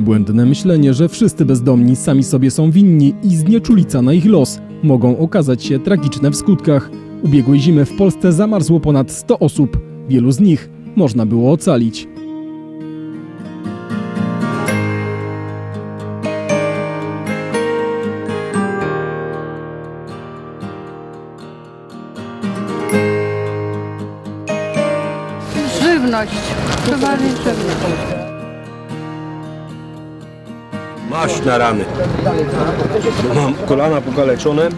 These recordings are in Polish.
Błędne myślenie, że wszyscy bezdomni sami sobie są winni i znieczulica na ich los mogą okazać się tragiczne w skutkach. Ubiegłej zimy w Polsce zamarzło ponad 100 osób. Wielu z nich można było ocalić. Żywność. Przeważnie żywność. Maść na rany. Mam kolana pokaleczone.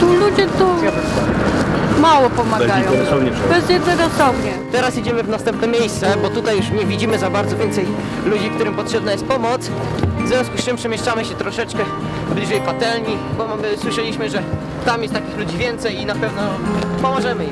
Tu ludzie to mało pomagają. Bezinteresownie trzeba. Bezinteresownie. Teraz idziemy w następne miejsce, bo tutaj już nie widzimy za bardzo więcej ludzi, którym potrzebna jest pomoc. W związku z czym przemieszczamy się troszeczkę bliżej patelni, bo mamy, słyszeliśmy, że tam jest takich ludzi więcej i na pewno pomożemy im.